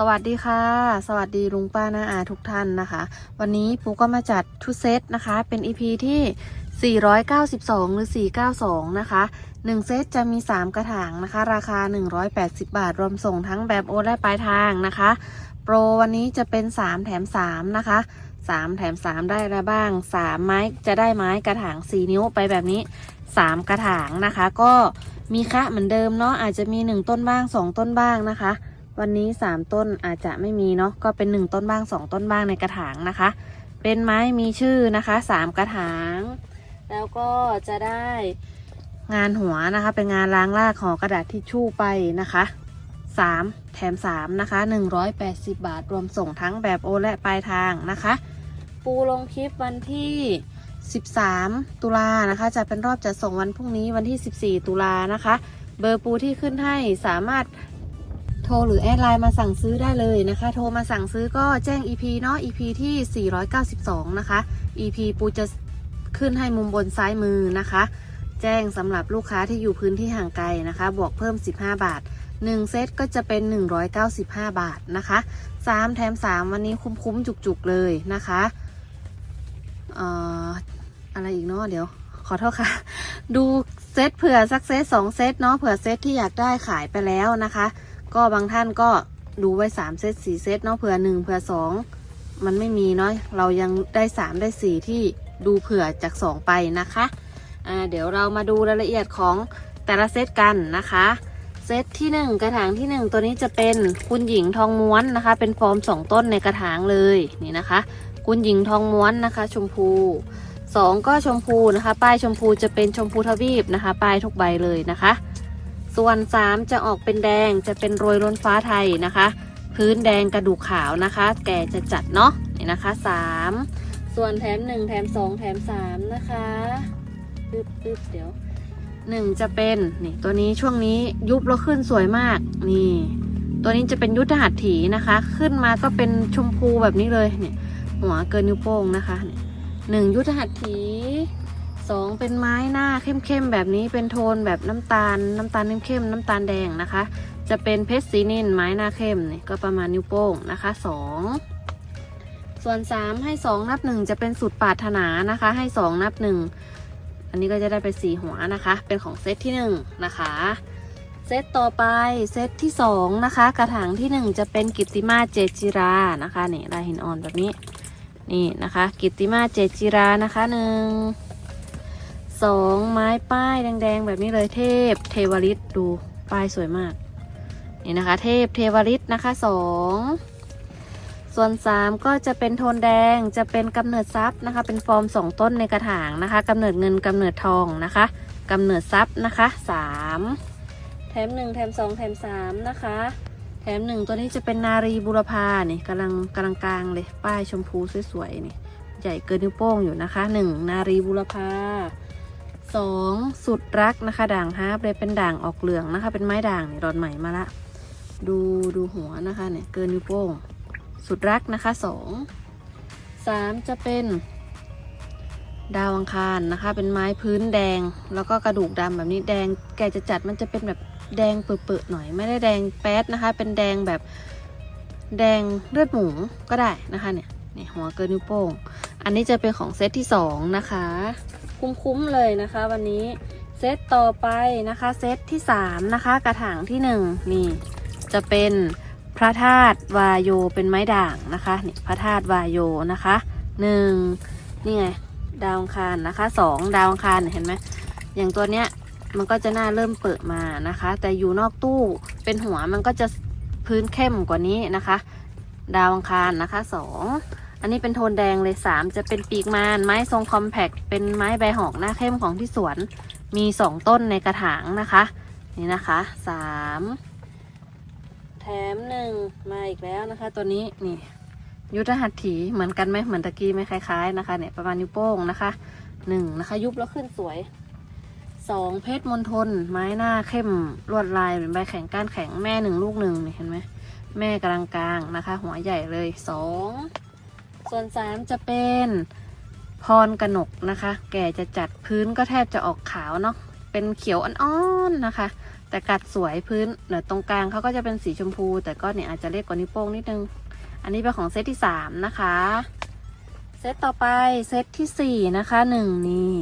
สวัสดีค่ะ สวัสดีลุงป้านาอาทุกท่านนะคะ วันนี้ปูก็มาจัดชุดเซตนะคะ เป็น EP ที่ 492 หรือ 492 นะคะ 1 เซตจะมี 3 กระถางนะคะ ราคา 180 บาท รวมส่งทั้งแบบโอนและปลายทางนะคะ โปรวันนี้จะเป็น 3 แถม 3 นะคะ 3 แถม 3 ได้อะไรบ้าง 3 ไม้จะได้ไม้กระถาง 4 นิ้วไปแบบนี้ 3 กระถางนะคะ ก็มีคะเหมือนเดิมเนาะอาจจะมี 1 ต้นบ้าง 2 ต้นบ้างนะคะ วันนี้ 3 ต้นอาจจะไม่มีเนาะก็เป็น 1 ต้นบ้าง 2 ต้นบ้างในกระถางนะคะ เป็นไม้มีชื่อนะคะ 3 กระถาง แล้วก็จะได้งานหัวนะคะ เป็นงานล้างรากห่อกระดาษทิชชู่ไปนะคะ 3 แถม 3 นะคะ 180 บาท รวมส่งทั้งแบบโอและปลายทางนะคะ ปูลงคลิปวันที่ 13 ตุลานะคะ จะเป็นรอบจัดส่งวันพรุ่งนี้วันที่ 14 ตุลานะคะ เบอร์ปูที่ขึ้นให้สามารถ โทรหรือแอดไลน์มาสั่งซื้อได้เลยนะคะ โทรมาสั่งซื้อก็แจ้ง EP เนาะ EP ที่ 492 นะคะ EP ปูจะขึ้นให้มุมบนซ้ายมือนะคะ แจ้งสำหรับลูกค้าที่อยู่พื้นที่ห่างไกลนะคะ บวกเพิ่ม 15 บาท 1 เซตก็จะเป็น 195 บาทนะคะ 3 แถม 3 วันนี้คุ้มๆ จุกๆ เลยนะคะเอ่ออะไรอีกเนาะเดี๋ยวขอโทษค่ะ ดูเซตเผื่อสักเซตสองเซตเนาะเผื่อเซตที่อยากได้ขายไปแล้วนะคะ ก็บางท่านก็ดูไว้3เซต4เซตเนาะเผื่อ1เผื่อ2มันไม่มีเนาะเรายังได้3ได้4ที่ดูเผื่อจาก2ไปนะคะอ่าเดี๋ยวเรามาดูรายละเอียดของแต่ละเซตกันนะคะเซตที่ 1 กระถางที่ 1 ตัวนี้จะเป็นคุณหญิงทองม้วนนะคะ เป็นฟอร์ม 2 ต้นในกระถางเลยนี่นะคะ คุณหญิงทองม้วนนะคะ ชมพู 2 ก็ชมพูนะคะ ป้ายชมพูจะเป็นชมพูทวีปนะคะ ป้ายทุกใบเลยนะคะ ส่วน 3 จะออกเป็นแดงจะเป็นโรยล้นฟ้าไทยนะคะ พื้นแดงกระดูกขาวนะคะ แก่จะจัดเนาะนี่นะคะ 3 ส่วนแถม 1 แถม 2 แถม 3 นะคะปึ๊บปึ๊บเดี๋ยว 1 จะเป็นนี่ตัวนี้ช่วงนี้ยุบแล้วขึ้นสวยมากนี่ ตัวนี้จะเป็นยุทธหัตถีนะคะ ขึ้นมาก็เป็นชมพูแบบนี้เลยเนี่ยหัวเกินนิ้วโป้งนะคะหนึ่งยุทธหัตถี สองเป็นไม้หน้าเข้มๆแบบนี้เป็นโทนแบบน้ำตาล น้ำตาลเข้มๆน้ำตาลแดงนะคะ จะเป็นเพชรสีนินไม้หน้าเข้มนี่ก็ประมาณนิ้วโป้งนะคะสองส่วนสามให้สองนับหนึ่งจะเป็นสุดปาถนานะคะ ให้สองนับหนึ่งอันนี้ก็จะได้ไปสี่หัวนะคะ เป็นของเซตที่หนึ่งนะคะ เซตต่อไปเซตที่สองนะคะ กระถางที่หนึ่งจะเป็นกิตติมาเจจิรานะคะนี่ลายหินอ่อนแบบนี้นี่นะคะ กิตติมาเจจิรานะคะหนึ่ง สองไม้ป้ายแดงๆ แบบนี้เลยเทพเทวริตดูป้ายสวยมากนี่นะคะ เทพเทวริตนะคะสองส่วนสามก็จะเป็นโทนแดงจะเป็นกำเนิดทรัพย์นะคะ เป็นฟอร์มสองต้นในกระถางนะคะกำเนิดเงินกำเนิดทองนะคะกำเนิดทรัพย์นะคะสามแถมหนึ่งแถมสองแถมสามนะคะ แถมหนึ่งตัวนี้จะเป็นนารีบุรพานี่กำลังกำลังกลางเลยป้ายชมพูสวยๆนี่ใหญ่เกินนิ้วโป้งอยู่นะคะหนึ่งนารีบุรพา สองสุดรักนะคะ ด่างฮาร์ปเลยเป็นด่างออกเหลืองนะคะ เป็นไม้ด่างนี่รอนใหม่มาละ ดูดูหัวนะคะเนี่ยเกินนิ้วโป้ง สุดรักนะคะสองสามจะเป็นดาวอังคารนะคะ เป็นไม้พื้นแดงแล้วก็กระดูกดำแบบนี้แดงแกจะจัดมันจะเป็นแบบแดงเปื้อๆหน่อย ไม่ได้แดงแป๊ดนะคะ เป็นแดงแบบแดงเลือดหมูก็ได้นะคะเนี่ยนี่หัวเกินนิ้วโป้ง อันนี้จะเป็นของเซตที่สองนะคะ คุ้มๆเลยนะคะ วันนี้เซตต่อไปนะคะเซตที่สามนะคะกระถางที่หนึ่งนี่จะเป็นพระธาตุวายโยเป็นไม้ด่างนะคะนี่พระธาตุวายโยนะคะหนึ่งนี่ไงดาวังคารนะคะสองดาวังคารเห็นไหมอย่างตัวเนี้ยมันก็จะหน้าเริ่มเปิดมานะคะ แต่อยู่นอกตู้เป็นหัวมันก็จะพื้นเข้มกว่านี้นะคะ ดาวอังคารนะคะส อันนี้เป็นโทนแดงเลยสามจะเป็นปีกมานไม้ทรงคอมแพคเป็นไม้ใบหอกหน้าเข้มของที่สวน มีสองต้นในกระถางนะคะ นี่นะคะสามแถมหนึ่งมาอีกแล้วนะคะ ตัวนี้นี่ยุทธหัตถีเหมือนกันไหมเหมือนตะกี้ไหมคล้ายๆนะคะเนี่ยประมาณนิ้วโป้งนะคะหนึ่งนะคะ ยุบแล้วขึ้นสวยสองเพชรมณฑลไม้หน้าเข้มลวดลายเป็นใบแข็งก้านแข็งแม่หนึ่งลูกหนึ่งนี่เห็นไหมแม่กลังกลางนะคะ หัวใหญ่เลยสอง ส่วนสามจะเป็นพรกนกนะคะ แก่จะจัดพื้นก็แทบจะออกขาวเนาะเป็นเขียวอ่อนๆนะคะ แต่กัดสวยพื้นเดี๋ยวตรงกลางเขาก็จะเป็นสีชมพู แต่ก็เนี่ยอาจจะเล็กกว่านิ้วโป้งนิดนึง อันนี้เป็นของเซตที่สามนะคะ เซตต่อไปเซตที่สี่นะคะหนึ่งนี่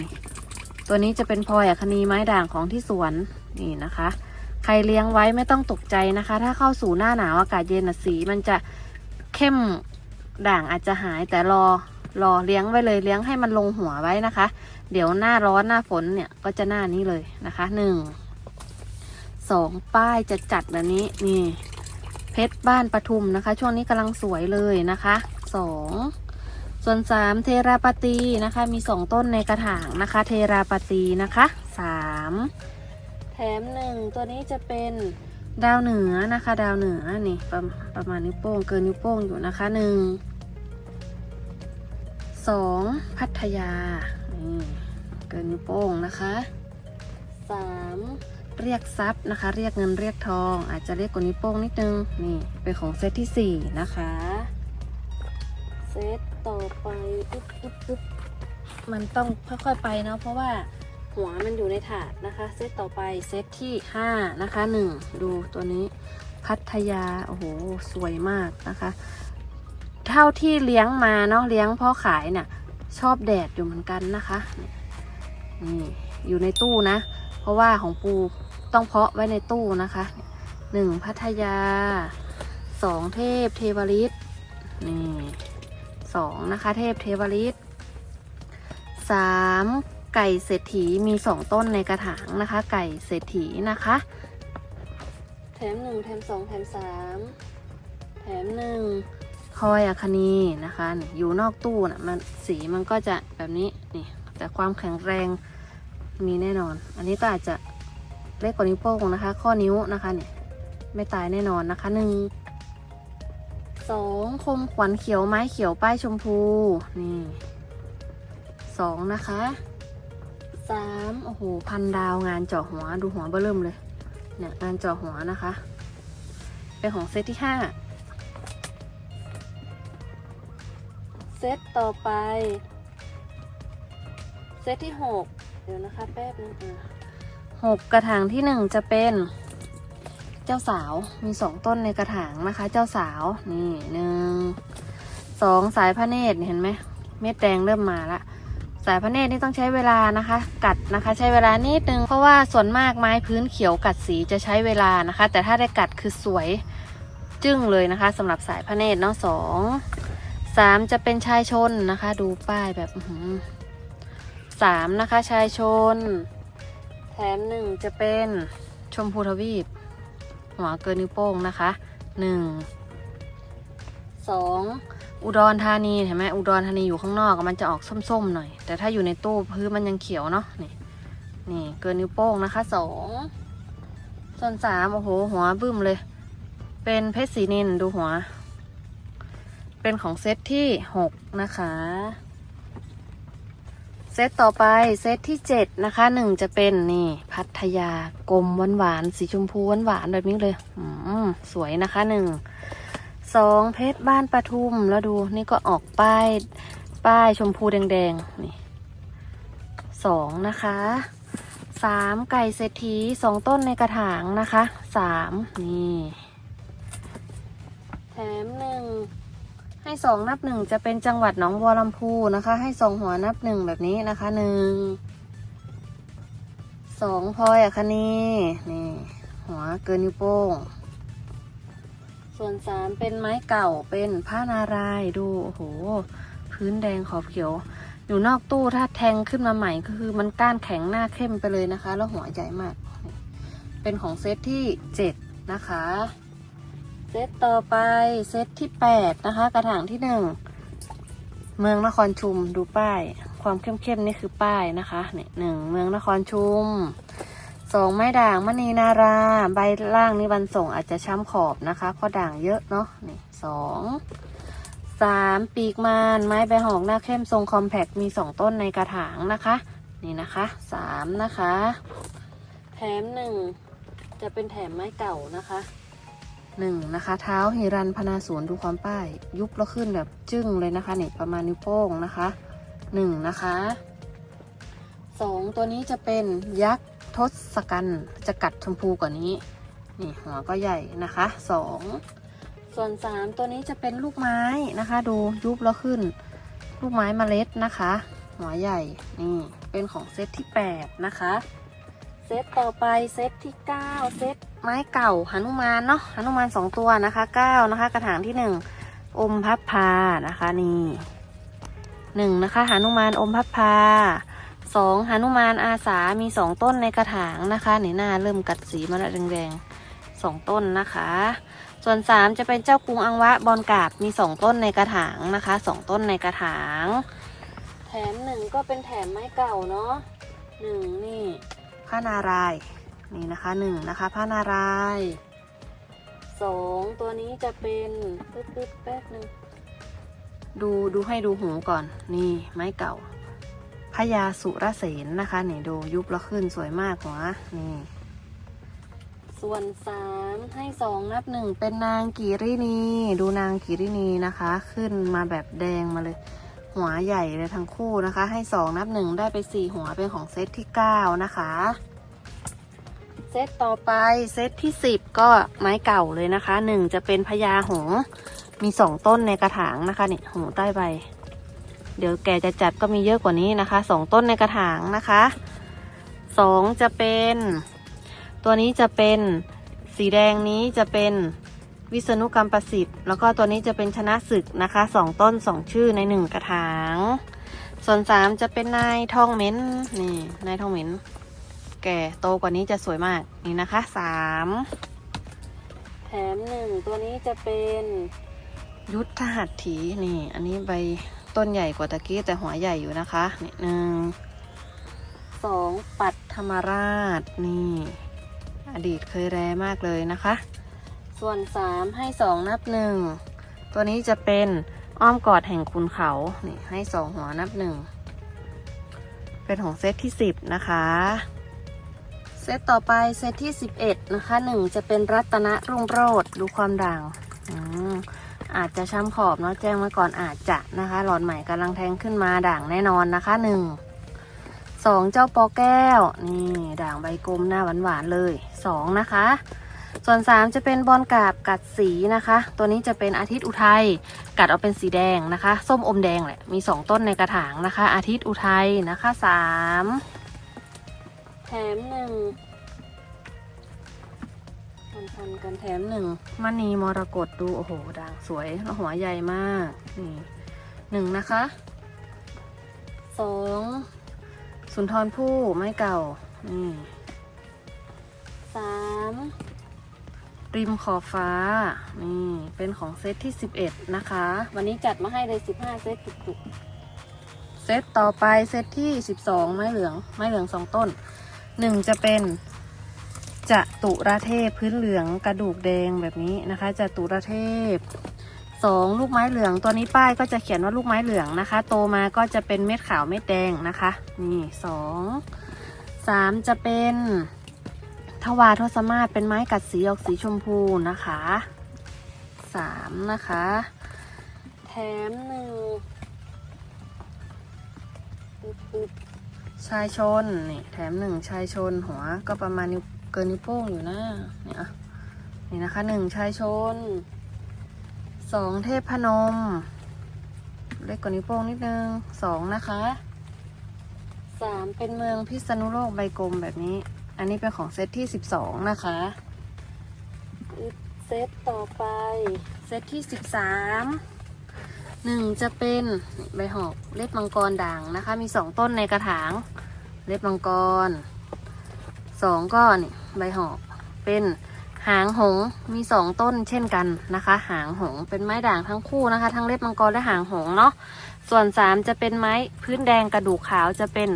ตัวนี้จะเป็นพลอยอัคนีไม้ด่างของที่สวนนี่นะคะ ใครเลี้ยงไว้ไม่ต้องตกใจนะคะ ถ้าเข้าสู่หน้าหนาวอากาศเย็นสีมันจะเข้ม ด่างอาจจะหายแต่รอรอเลี้ยงไว้เลยเลี้ยงให้มันลงหัวไว้นะคะ เดี๋ยวหน้าร้อนหน้าฝนเนี่ยก็จะหน้านี้เลยนะคะหนึ่งสองป้ายจะจัดแบบนี้นี่เพชรบ้านปทุมนะคะ ช่วงนี้กำลังสวยเลยนะคะสองส่วนสามเทราปตีนะคะ มีสองต้นในกระถางนะคะ เทราปตีนะคะสามแถมหนึ่งตัวนี้จะเป็น ดาวเหนือนะคะ ดาวเหนือนี่ประประมาณนิ้วโป้งเกินนิ้วโป้งอยู่นะคะหนึ่งสองพัทยานี่เกินนิ้วโป้งนะคะสามเรียกทรัพย์นะคะ เรียกเงินเรียกทอง อาจจะเรียกกว่านิ้วโป้งนิดนึงนี่เป็นของเซตที่สี่นะคะเซตต่อไปปึ๊บปึ๊บปึ๊บมันต้องค่อยๆไปเนาะเพราะว่า หัวมันอยู่ในถาดนะคะ เซตต่อไปเซตที่ห้านะคะหนึ่งดูตัวนี้พัทยา โอ้โห สวยมากนะคะ เท่าที่เลี้ยงมาเนาะเลี้ยงเพ่อขายเนี่ยชอบแดดอยู่เหมือนกันนะคะนี่อยู่ในตู้นะ เพราะว่าของปูต้องเพาะไว้ในตู้นะคะหนึ่งพัทยาสองเทพเทวริตนี่สองนะคะ เทพเทวริตสาม ไก่เศรษฐีมีสองต้นในกระถางนะคะ ไก่เศรษฐีนะคะ แถมหนึ่งแถมสองแถมสามแถมหนึ่งคอยอัคนีนะคะนี่อยู่นอกตู้นะมันสีมันก็จะแบบนี้นี่แต่ความแข็งแรงมีแน่นอน อันนี้ก็อาจจะเล็กกว่านิ้วโป้งนะคะ ข้อนิ้วนะคะเนี่ยไม่ตายแน่นอนนะคะหนึ่งสองคมขวัญเขียวไม้เขียวป้ายชมพูนี่สองนะคะ สามโอ้โหพันดาวงานเจาะหัวดูหัวเบื้อเริ่มเลยเนี่ยงานเจาะหัวนะคะ เป็นของเซตที่ห้าเซตต่อไป เซตที่หกเดี๋ยวนะคะแป๊บนึงอะหกกระถางที่หนึ่งจะเป็น เจ้าสาวมีสองต้นในกระถางนะคะ เจ้าสาวนี่หนึ่งสองสายพระเนตรเห็นไหมเม็ดแดงเริ่มมาละ สายพระเนตรนี่ต้องใช้เวลานะคะ กัดนะคะ ใช้เวลานิดนึงเพราะว่าส่วนมากไม้พื้นเขียวกัดสีจะใช้เวลานะคะ แต่ถ้าได้กัดคือสวยจึ้งเลยนะคะสำหรับสายพระเนตรเนาะสองสามจะเป็นชายชนนะคะ ดูป้ายแบบสามนะคะ ชายชน แถมหนึ่งจะเป็นชมพูทวีป หัวเกินนิ้วโป้งนะคะหนึ่งสอง อุดรธานีเห็นไหมอุดรธานีอยู่ข้างนอกมันจะออกส้มๆหน่อย แต่ถ้าอยู่ในตู้พื้นมันยังเขียวเนาะนี่นี่เกินนิ้วโป้งนะคะสองส่วนสามโอ้โห หัวบึ้มเลย เป็นเพชรสีนินดูหัว เป็นของเซตที่หกนะคะ เซตต่อไปเซตที่เจ็ดนะคะหนึ่งจะเป็นนี่พัทยากลมหวานหวานๆสีชมพูหวานหวานๆแบบนี้เลย อืมสวยนะคะหนึ่ง สองเพชรบ้านปทุมแล้วดูนี่ก็ออกป้าย ป้ายชมพูแดงๆนี่สองนะคะสามไก่เศรษฐีสองต้นในกระถางนะคะสามนี่แถมหนึ่งให้สองนับหนึ่งจะเป็นจังหวัดหนองบัวลำพูนะคะ ให้สองหัวนับหนึ่งแบบนี้นะคะหนึ่งสองพลอยอะคะนี่นี่หัวเกินนิ้วโป้ง ส่วนสามเป็นไม้เก่าเป็นผ้านารายดูโอ้โห พื้นแดงขอบเขียว อยู่นอกตู้ถ้าแทงขึ้นมาใหม่ก็คือมันก้านแข็งหน้าเข้มไปเลยนะคะ แล้วหัวใหญ่มาก เป็นของเซตที่เจ็ดนะคะ เซตต่อไปเซตที่แปดนะคะ กระถางที่หนึ่งเมืองนครชุมดูป้าย ความเข้มๆนี่คือป้ายนะคะเนี่ยหนึ่งเมืองนครชุม สองไม้ด่างมณีนารา ใบล่างนี่วันส่งอาจจะช้ำขอบนะคะเพราะด่างเยอะเนาะนี่สองสามปีกมานไม้ใบหอกหน้าเข้มทรงคอมแพคมีสองต้นในกระถางนะคะ นี่นะคะสามนะคะ แถมหนึ่งจะเป็นแถมไม้เก่านะคะหนึ่งนะคะ เท้าฮิรันพนาสวนดูความป้าย ยุบแล้วขึ้นแบบจึ้งเลยนะคะเนี่ยประมาณนิ้วโป้งนะคะหนึ่งนะคะสองตัวนี้จะเป็นยักษ์ ทศกัณฐ์จะกัดชมพูกว่านี้ นี่หัวก็ใหญ่นะคะสองส่วนสามตัวนี้จะเป็นลูกไม้นะคะ ดูยุบแล้วขึ้น ลูกไม้เมล็ดนะคะ หัวใหญ่นี่เป็นของเซตที่แปดนะคะเซตต่อไปเซตที่เก้าเซตไม้เก่าหนุมานเนาะหนุมานสองตัวนะคะเก้านะคะ กระถางที่หนึ่งอมพับพานะคะนี่หนึ่งนะคะหนุมานอมพับพา สองหนุมานอาสามีสองต้นในกระถางนะคะนี่หน้าเริ่มกัดสีมาแล้วแดงๆสองต้นนะคะ ส่วนสามจะเป็นเจ้ากรุงอังวะบอลกาบมีสองต้นในกระถางนะคะสองต้นในกระถาง แถมหนึ่งก็เป็นแถมไม้เก่าเนาะหนึ่งนี่ผ้านารายณ์นี่นะคะหนึ่งนะคะผ้านารายณ์สองตัวนี้จะเป็นปึ๊บปึ๊บแป๊บหนึ่งดูดูให้ดูหูก่อนนี่ไม้เก่า พญาสุรเสนนะคะนี่ดูยุบแล้วขึ้นสวยมากหัวนี่ส่วนสามให้สองนับหนึ่งเป็นนางกิรินีดูนางกิรินีนะคะ ขึ้นมาแบบแดงมาเลย หัวใหญ่เลยทั้งคู่นะคะ ให้สองนับหนึ่งได้ไปสี่หัวเป็นของเซตที่เก้านะคะเซตต่อไปเซตที่สิบก็ไม้เก่าเลยนะคะหนึ่งจะเป็นพญาหงมีสองต้นในกระถางนะคะนี่หูใต้ใบ เดี๋ยวแกจะจัดก็มีเยอะกว่านี้นะคะสองต้นในกระถางนะคะสองจะเป็น ตัวนี้จะเป็นสีแดงนี้จะเป็นวิษณุกรรมประสิทธิ์ แล้วก็ตัวนี้จะเป็นชนะศึกนะคะสองต้นสองชื่อในหนึ่งกระถาง ส่วนสามจะเป็นนายทองเหม็นนี่นายทองเหม็นแก่โตกว่านี้จะสวยมากนี่นะคะสามแถมหนึ่งตัวนี้จะเป็นยุทธหัตถีนี่ อันนี้ใบ ต้นใหญ่กว่าตะกี้แต่หัวใหญ่อยู่นะคะนี่หนึ่งสองปัดธรรมราชนี่ อดีตเคยแรมากเลยนะคะ ส่วนสามให้สองนับหนึ่งตัวนี้จะเป็นอ้อมกอดแห่งคุณเขานี่ให้สองหัวนับหนึ่งเป็นของเซตที่สิบนะคะเซตต่อไปเซตที่สิบเอ็ดนะคะหนึ่งจะเป็นรัตนรุ่งโรจน์ดูความด่างอืม อาจจะช้ำขอบเนาะแจ้งมาก่อนอาจจะนะคะ หลอดใหม่กำลังแทงขึ้นมาด่างแน่นอนนะคะหนึ่งสองเจ้าปอแก้ว นี่ด่างใบกลมหน้าหวานๆเลยสองนะคะ ส่วนสามจะเป็นบอลกาบกัดสีนะคะ ตัวนี้จะเป็นอาทิตย์อุทัยกัดเอาเป็นสีแดงนะคะ ส้มอมแดงแหละมีสองต้นในกระถางนะคะ อาทิตย์อุทัยนะคะสามแถมหนึ่ง พันๆกันแถมหนึ่งมณีมรกตดูโอ้โหด่างสวยแล้วหัวใหญ่มากนี่หนึ่งนะคะสองสุนทรภู่ไม้เก่านี่สามริมขอบฟ้า นี่ เป็นของเซตที่ 11 นะคะ วันนี้จัดมาให้เลย 15 เซตจุกๆเซตต่อไปเซตที่ 12 ไม้เหลือง ไม้เหลืองสองต้นหนึ่งจะเป็น จะตุระเทพพื้นเหลืองกระดูกแดงแบบนี้นะคะจะตุระเทพสองลูกไม้เหลืองตัวนี้ป้ายก็จะเขียนว่าลูกไม้เหลืองนะคะ โตมาก็จะเป็นเม็ดขาวเม็ดแดงนะคะ นี่สองสามจะเป็นทวารทศมาศเป็นไม้กัดสีออกสีชมพูนะคะสามนะคะ แถมหนึ่งชายชนนี่แถมหนึ่งชายชนหัวก็ประมาณนิ้ว กินนิ้วโป้งอยู่นะเนี่ยนี่นะคะหนึ่งชายชนสองเทพพนม เล็กกว่านิ้วโป้งนิดนึงสองนะคะสามเป็นเมืองพิษณุโลกใบกลมแบบนี้ อันนี้เป็นของเซตที่สิบสองนะคะเซตต่อไป เซตที่สิบสามหนึ่งจะเป็นใบหอกเล็บมังกรด่างนะคะ มีสองต้นในกระถาง เล็บมังกรสองก็นี่ ใบหอกเป็นหางหงมีสองต้นเช่นกันนะคะ หางหงเป็นไม้ด่างทั้งคู่นะคะ ทั้งเล็บมังกรและหางหงเนาะส่วนสามจะเป็นไม้พื้นแดงกระดูกขาวจะเป็น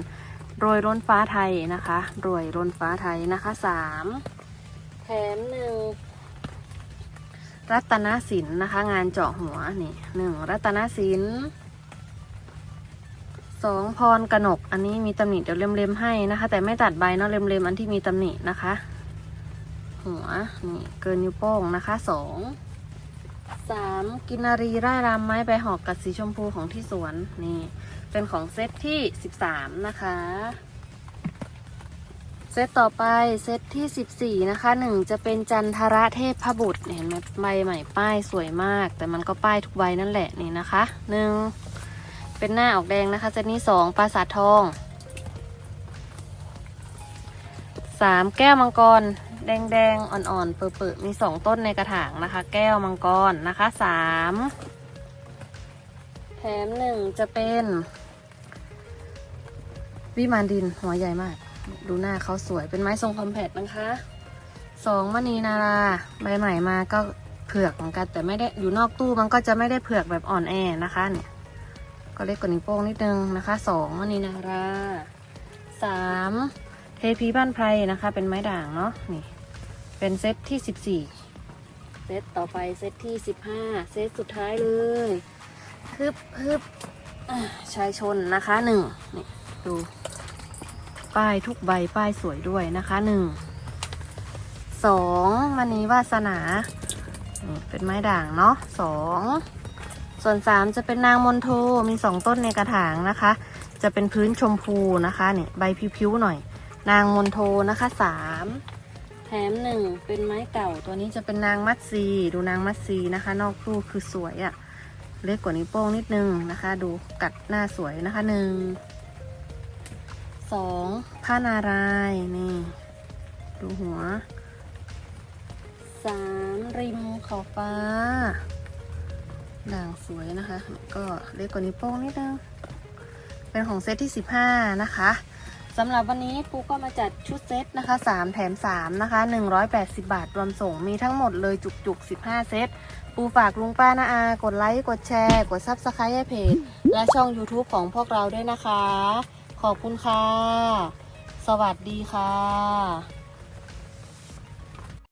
โรยร่นฟ้าไทยนะคะโรยร่นฟ้าไทยนะคะสามแถมหนึ่งรัตนศิลป์นะคะ งานเจาะหัวนี่หนึ่งรัตนศิลป์สองพรกนกอันนี้มีตำหนิเดี๋ยวเล็มๆให้นะคะ แต่ไม่ตัดใบเนาะเล็มๆอันที่มีตำหนินะคะ หัวนี่เกินนิ้วโป้งนะคะสองสามกินนารีร่ายรำไม้ใบหอกกัดสีชมพูของที่สวนนี่ เป็นของเซตที่สิบสามนะคะ เซตต่อไปเซตที่14นะคะหนึ่งจะเป็นจันทระเทพบุตรเห็นไหมใบใหม่ป้ายสวยมาก แต่มันก็ป้ายทุกใบนั่นแหละนี่นะคะหนึ่งเป็นหน้าออกแดงนะคะเซตนี้สองปราสาททองสามแก้วมังกร แดงแดงๆอ่อนๆ เปื่อๆ มีสองต้นในกระถางนะคะ แก้วมังกรนะคะสามแถมหนึ่งจะเป็น วิมานดินหัวใหญ่มาก ดูหน้าเขาสวยเป็นไม้ทรงคอมแพคนะคะสองมณีนาราใบใหม่มาก็เผือกเหมือนกัน แต่ไม่ได้อยู่นอกตู้มันก็จะไม่ได้เผือกแบบอ่อนแอนะคะเนี่ยก็เล็กกว่านิ้วโป้งนิดนึงนะคะสองมณีนาราสาม เทพีบ้านไพรนะคะ เป็นไม้ด่างเนาะนี่ เป็นเซตที่สิบสี่เซตต่อไปเซตที่สิบห้าเซตสุดท้ายเลยฮึบฮึบชายชนนะคะหนึ่งนี่ดูป้ายทุกใบป้ายสวยด้วยนะคะหนึ่งสองมณีวาสนาเป็นไม้ด่างเนาะสองส่วนสามจะเป็นนางมนโทมีสองต้นในกระถางนะคะ จะเป็นพื้นชมพูนะคะนี่ใบพิ้วๆหน่อย นางมนโทนะคะสามแถมหนึ่งเป็นไม้เก่าตัวนี้จะเป็นนางมัดซีดูนางมัดซีนะคะ นอกตู้คือสวยอะ่ะ เล็กกว่านิ้วโป้งนิดนึงนะคะ ดูกัดหน้าสวยนะคะหนึ่งสองผ้านารายนี่ ดูหัวสามริมขอบฟ้าด่างสวยนะคะ ก็เล็กกว่านิ้วโป้งนิดนึง เป็นของเซตที่15นะคะ สำหรับวันนี้ปูก็มาจัดชุดเซตนะคะ 3 แถม 3 นะคะ 180 บาท รวมส่งมีทั้งหมดเลยจุกๆ 15 เซต ปูฝากลุงป้านาอา กดไลค์ กดแชร์ กดซับสไครต์ให้เพจ และช่อง YouTube ของพวกเราด้วยนะคะ ขอบคุณค่ะ สวัสดีค่ะ